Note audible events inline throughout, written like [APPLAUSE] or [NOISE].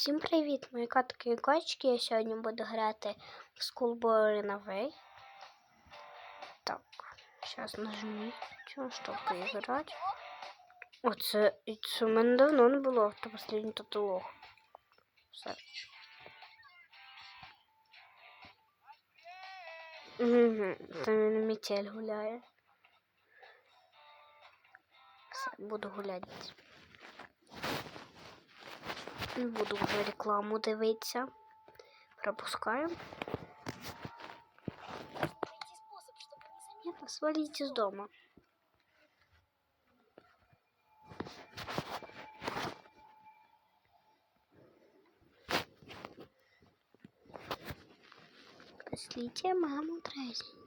Всім привіт, мої котики і кочки. Я сьогодні буду грати в Schoolboy Runaway. Так, зараз нажміть, щоб поіграти. Оце, і це в мене давно не було, то останній татулог. Все. Угу, там він метель гуляє. Все, буду гуляти. Не буду вже рекламу дивитися. Пропускаємо. Нет, свалите из дома. Пошлите маму дразнить.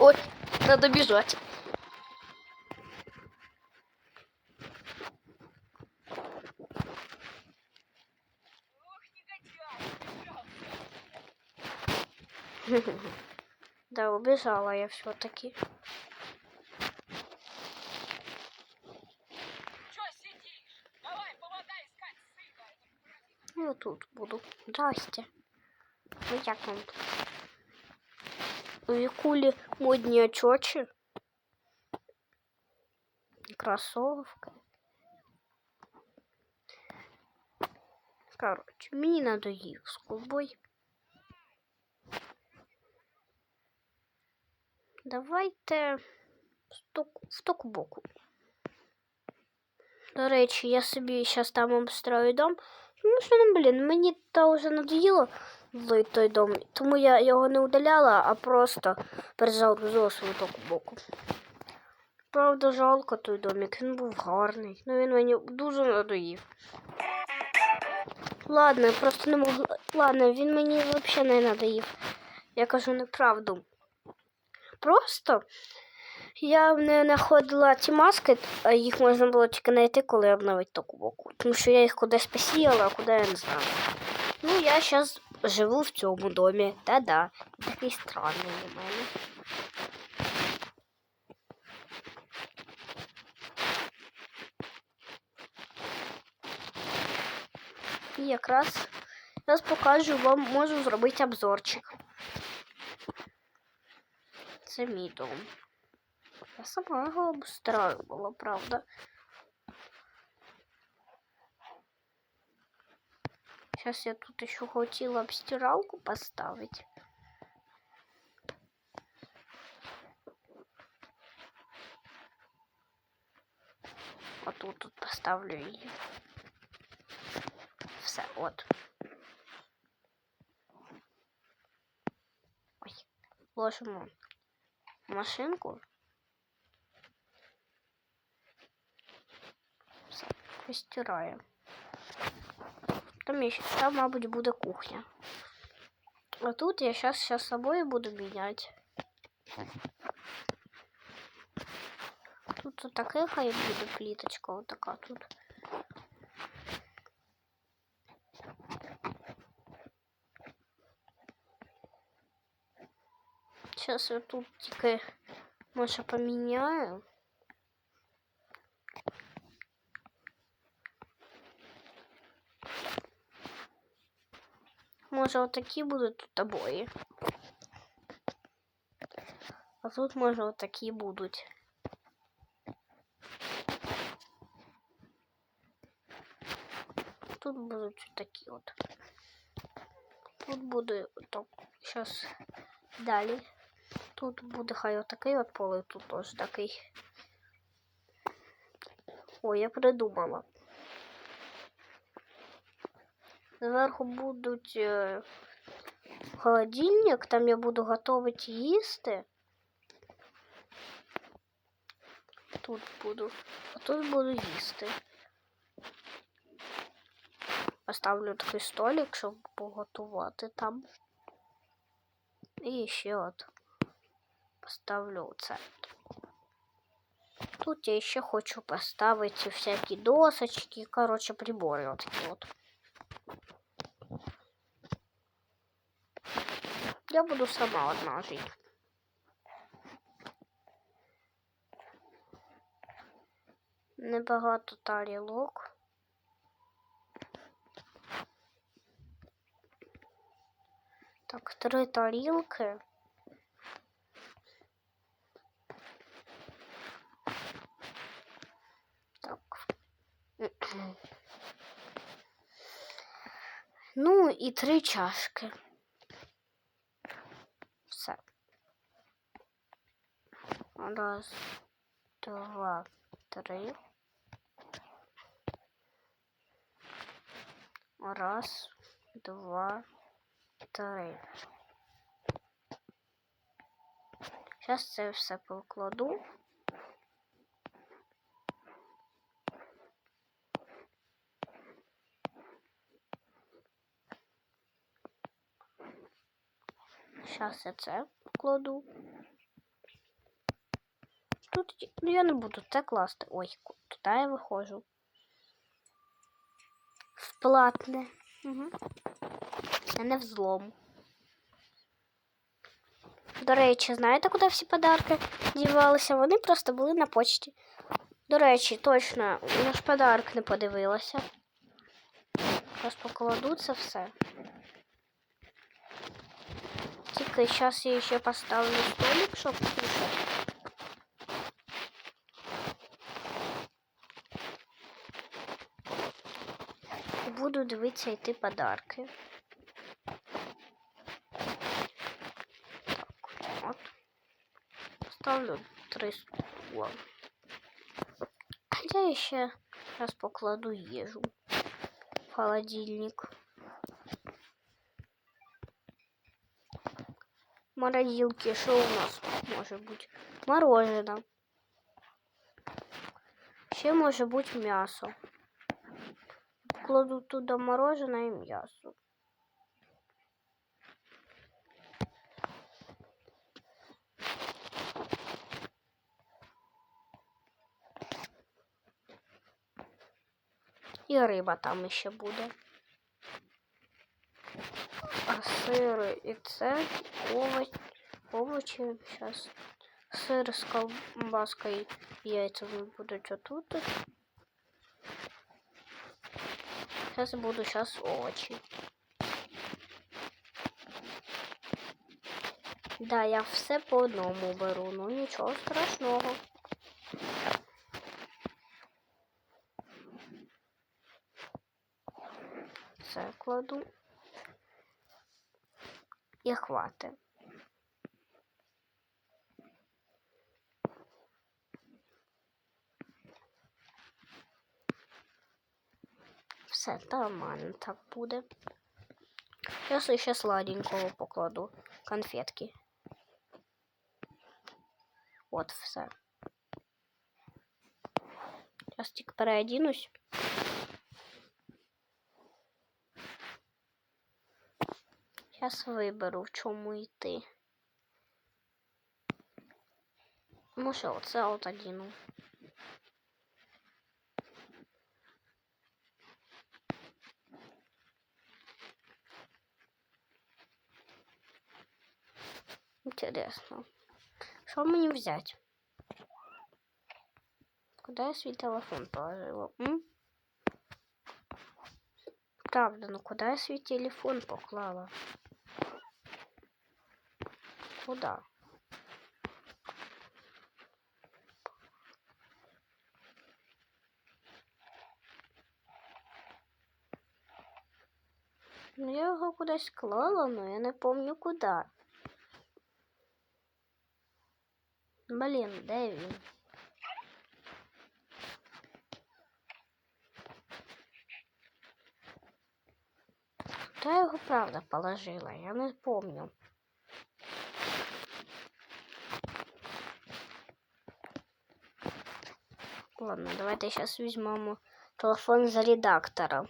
Ой, надо бежать. [LAUGHS] Да, убежала я все-таки. Я тут буду. Здрасте. Ну як вам тут? У Якулі модні очочі. Кроссовки. Короче, мені надоїв скулбой. Давайте в ток, в токбоку. До речі, я собі зараз там обстрою дом. Ну що, ну, блін, мені то вже надоїло Той, дом, тому я його не удаляла, а просто перезагрузила свою токбоку. Правда, жалко той домик, він був гарний. Ну він мені дуже надоїв. Ладно, я просто не можу. Ладно, він мені взагалі не надоїв. Я кажу неправду. Просто я не знаходила ці маски, а їх можна було тільки знайти, коли обновити таку боку. Тому що я їх кудись посіяла, а куди я не знаю. Ну, я зараз живу в цьому домі. Та-да. Такий странний у мене. І якраз зараз покажу вам, можу зробити обзорчик. Це мій дом. Я сама його обстраювала, правда. Сейчас я тут еще хотела обстиралку поставить. А тут, тут поставлю її. Все, от. Ой, ложимо в машинку. Все, постираємо. Там, є, ще- там, мабуть, буде кухня. А тут я зараз зараз собою буду міняти. Тут от таке хай буде пліточка, отака тут. Зараз я тут тільки може поміняю. Може, отакі будуть тут обої. А тут, може, отакі будуть. Тут будуть такі от. Тут буде так. Зараз далі. Тут буде хай отакий от поле, тут теж такий. Ой, я придумала. Зверху будуть е, холодильник, там я буду готувати їсти. Тут буду, а тут буду їсти. Поставлю такий столик, щоб поготувати там. І ще от поставлю це. Тут я ще хочу поставити всякі досочки, короче, прибори от такі от. Я буду сама одна жити. Небагато тарілок. Так, три тарілки. Так. Ну і три чашки. Все. Раз, два, три. Раз, два, три. Зараз це все покладу. Зараз я це покладу. Тут ну, я не буду це класти. Ой, туди я виходжу. В платне. Угу. А не взлом. До речі, знаєте, куди всі подарки дівалися? Вони просто були на почті. До речі, точно, ж подарок не подивилася. Зараз покладу це все. Тільки зараз я ще поставлю столик, щоб кушати. Буду дивитися йти подарки. Так, от. Ставлю три стула. Я ще раз покладу їжу в холодильник. Морозилки, що у нас може бути? Мороженое. Ще може бути м'ясо. Кладу туди мороженое і м'ясо. І риба там ще буде. А сири і це овоч, овочі. Зараз сир з колбаскою яйцями будуть отут. Зараз буду зараз овочі. Да, я все по одному беру, ну нічого страшного. Це кладу. І хвати. Все нормально так буде. Я ще сладенького покладу. Конфетки. От все. Зараз тільки переодінусь. Зараз виберу, в чому йти. Ну що, оце от одіну. Интересно. Что мне взять? Куда я свой телефон положила? М? Правда, ну куда я свой телефон поклала? Куда? Ну, я його кудись клала, але я не пам'ятаю куди. Блін, де він? Я його правда положила? Я не помню. Ладно, давайте сейчас візьмемо телефон за редактора.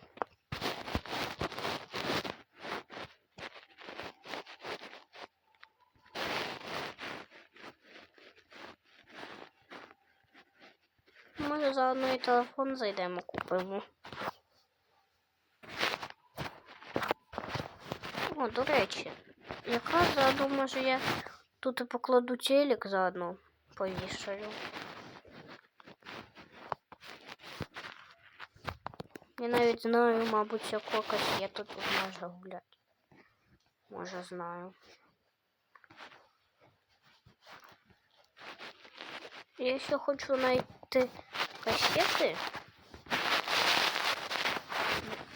Може заодно і телефон зайдемо купимо. О, до речі, якраз заодно, може, я тут і покладу телек заодно повішаю. Я навіть знаю, мабуть, яку касету тут можна гуляти. Може, знаю. Я ще хочу знайти касети.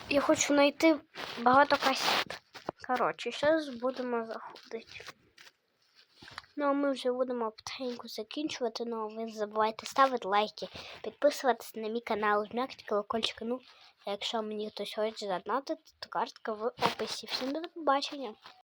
Я хочу знайти багато касет. Коротше, зараз будемо заходити. Ну, а ми вже будемо потихеньку закінчувати. Ну, а ви не забувайте ставити лайки, підписуватися на мій канал, жмякати колокольчик. Ну, а якщо мені хтось хоче задонатити, то картка в описі. Всім до побачення!